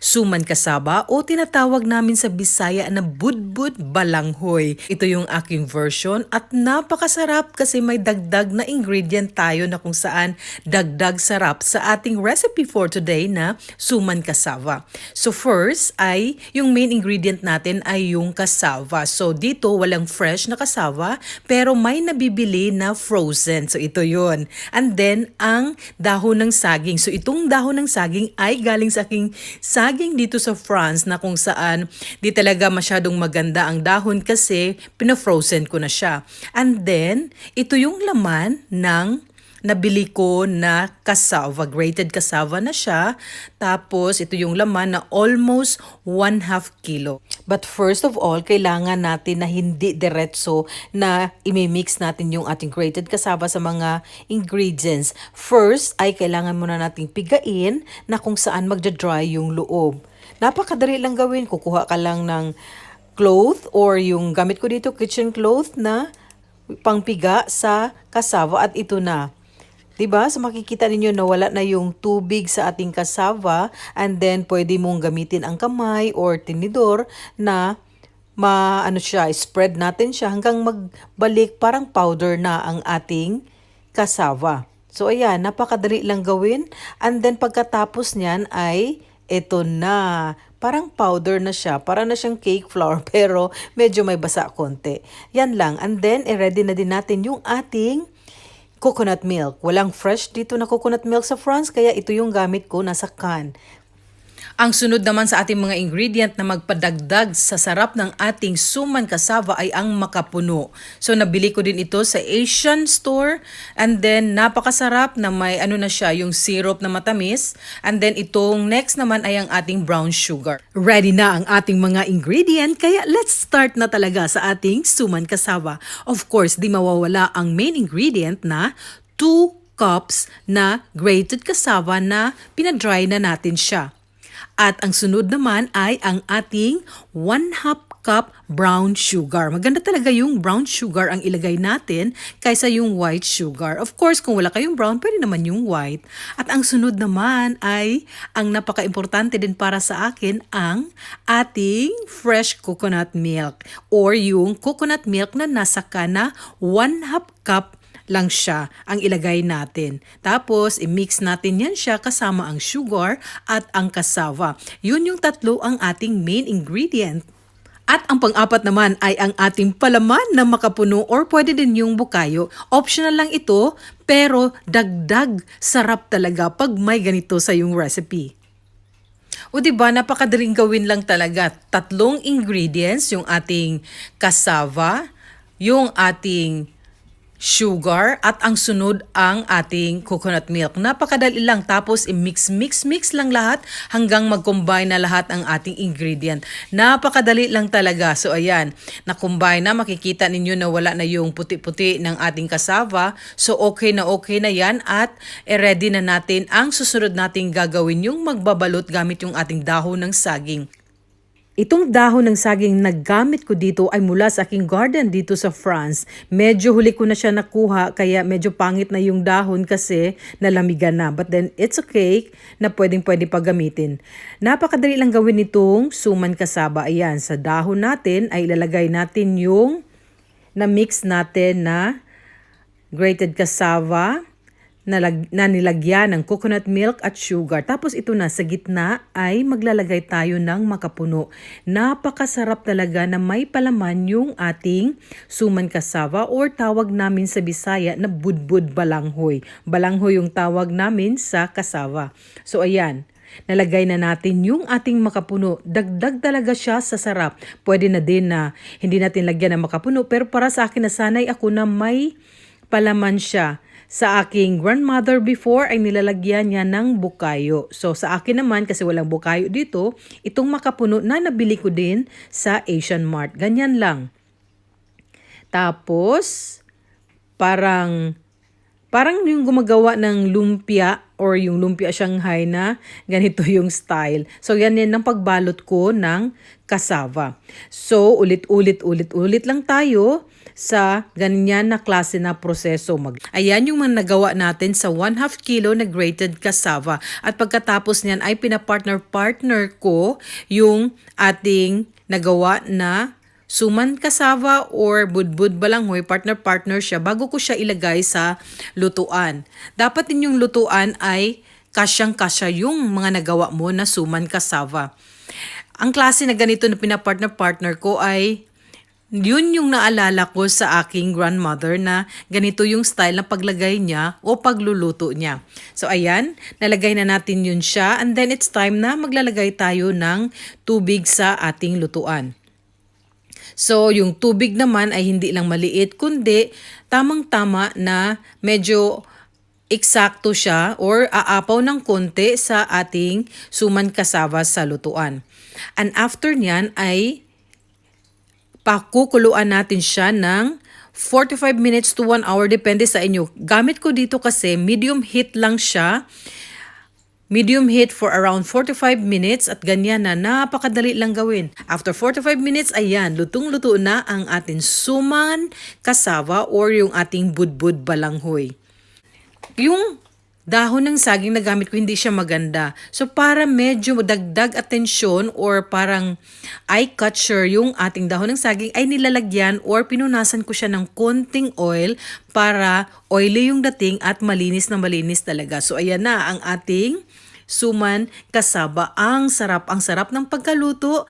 suman kasaba o tinatawag namin sa Bisaya na budbud balanghoy. Ito yung aking version at napakasarap kasi may dagdag na ingredient tayo na kung saan dagdag sarap sa ating recipe for today na suman kasava. So first ay yung main ingredient natin ay yung kasava. So dito walang fresh na kasava pero may nabibili na frozen. So ito yun. And then ang dahon ng saging. So itong dahon ng saging ay galing sa aking saging dito sa France na kung saan di talaga masyadong maganda ang dahon kasi pina-frozen ko na siya. And then ito yung laman ng nabili ko na cassava, grated cassava na siya. Tapos, ito yung laman na almost 1 half kilo. But first of all, kailangan natin na hindi diretso na imimix natin yung ating grated cassava sa mga ingredients. First, ay kailangan muna nating pigain na kung saan magda-dry yung loob. Napakadali lang gawin. Kukuha ka lang ng cloth or yung gamit ko dito, kitchen cloth na pangpiga sa cassava at ito na. 'Di ba? So makikita ninyo na wala na yung tubig sa ating cassava and then pwede mong gamitin ang kamay or tinidor na ma ano siya, spread natin siya hanggang magbalik parang powder na ang ating cassava. So ayan, napakadali lang gawin. And then pagkatapos niyan ay ito na. Parang powder na siya. Para na siyang cake flour pero medyo may basa konti. Yan lang. And then, i-ready na din natin yung ating coconut milk. Walang fresh dito na coconut milk sa France, kaya ito yung gamit ko nasa can. Ang sunod naman sa ating mga ingredient na magpadagdag sa sarap ng ating suman cassava ay ang makapuno. So nabili ko din ito sa Asian store and then napakasarap na may ano na siya yung syrup na matamis and then itong next naman ay ang ating brown sugar. Ready na ang ating mga ingredient kaya let's start na talaga sa ating suman cassava. Of course, di mawawala ang main ingredient na 2 cups na grated cassava na pinadry na natin siya. At ang sunod naman ay ang ating 1 half cup brown sugar. Maganda talaga yung brown sugar ang ilagay natin kaysa yung white sugar. Of course, kung wala kayong brown, pwede naman yung white. At ang sunod naman ay, ang napaka-importante din para sa akin, ang ating fresh coconut milk or yung coconut milk na nasa ka na 1 half cup lang siya ang ilagay natin. Tapos, i-mix natin yan siya kasama ang sugar at ang cassava. Yun yung tatlo ang ating main ingredient. At ang pang-apat naman ay ang ating palaman na makapuno or pwede din yung bukayo. Optional lang ito, pero dagdag sarap talaga pag may ganito sa yung recipe. O di ba napakadaling gawin lang talaga. Tatlong ingredients, yung ating cassava, yung ating sugar at ang sunod ang ating coconut milk. Napakadali lang tapos i-mix mix mix lang lahat hanggang mag-combine na lahat ang ating ingredient. Napakadali lang talaga. So ayan, na-combine na makikita ninyo na wala na yung puti-puti ng ating cassava. So okay na okay na yan at i-ready na natin ang susunod nating gagawin yung magbabalot gamit yung ating dahon ng saging. Itong dahon ng saging na gamit ko dito ay mula sa aking garden dito sa France. Medyo huli ko na siya nakuha kaya medyo pangit na yung dahon kasi nalamigan na. But then it's okay na pwedeng pwede pa gamitin. Napakadali lang gawin itong suman kasaba. Ayan, sa dahon natin ay ilalagay natin yung na-mix natin na grated cassava, na, lag, na nilagyan ng coconut milk at sugar. Tapos ito na, sa gitna ay maglalagay tayo ng makapuno. Napakasarap talaga na may palaman yung ating suman cassava or tawag namin sa Bisaya na budbud balanghoy. Balanghoy yung tawag namin sa cassava. So ayan, Nalagay na natin yung ating makapuno. Dagdag talaga siya sa sarap. Pwede na din na hindi natin lagyan ng makapuno pero para sa akin nasanay ako na may palaman siya. Sa aking grandmother before ay nilalagyan niya ng bukayo. So sa akin naman kasi walang bukayo dito, itong makapuno na nabili ko din sa Asian Mart. Ganyan lang. Tapos parang parang yung gumagawa ng lumpia or yung lumpia Shanghai na ganito yung style. So yan yan ang pagbalot ko ng cassava. So ulit-ulit ulit-ulit lang tayo sa ganyan na klase na proseso. Mag Ayan yung mga nagawa natin sa 1 half kilo na grated cassava. At pagkatapos niyan ay pinapartner-partner ko yung ating nagawa na suman cassava or budbud balanghoy, partner-partner siya bago ko siya ilagay sa lutuan. Dapat din yung lutuan ay kasyang-kasya yung mga nagawa mo na suman cassava. Ang klase na ganito na pinapartner-partner ko ay yun yung naalala ko sa aking grandmother na ganito yung style ng paglagay niya o pagluluto niya. So ayan, nalagay na natin yun siya and then it's time na maglalagay tayo ng tubig sa ating lutuan. So, yung tubig naman ay hindi lang maliit, kundi tamang-tama na medyo eksakto siya or aapaw ng konti sa ating suman kasava sa lutuan. And after niyan ay pakukuluan natin siya ng 45 minutes to 1 hour depende sa inyo. Gamit ko dito kasi medium heat lang siya. Medium heat for around 45 minutes at ganyan na napakadali lang gawin. After 45 minutes, ayan, lutong-luto na ang ating suman kasava or yung ating budbud balanghoy. Yung dahon ng saging na gamit ko hindi siya maganda. So para medyo dagdag atensyon or parang eye catcher yung ating dahon ng saging ay nilalagyan or pinunasan ko siya ng konting oil para oily yung dating at malinis na malinis talaga. So ayan na ang ating suman kasaba. Ang sarap, ang sarap ng pagkaluto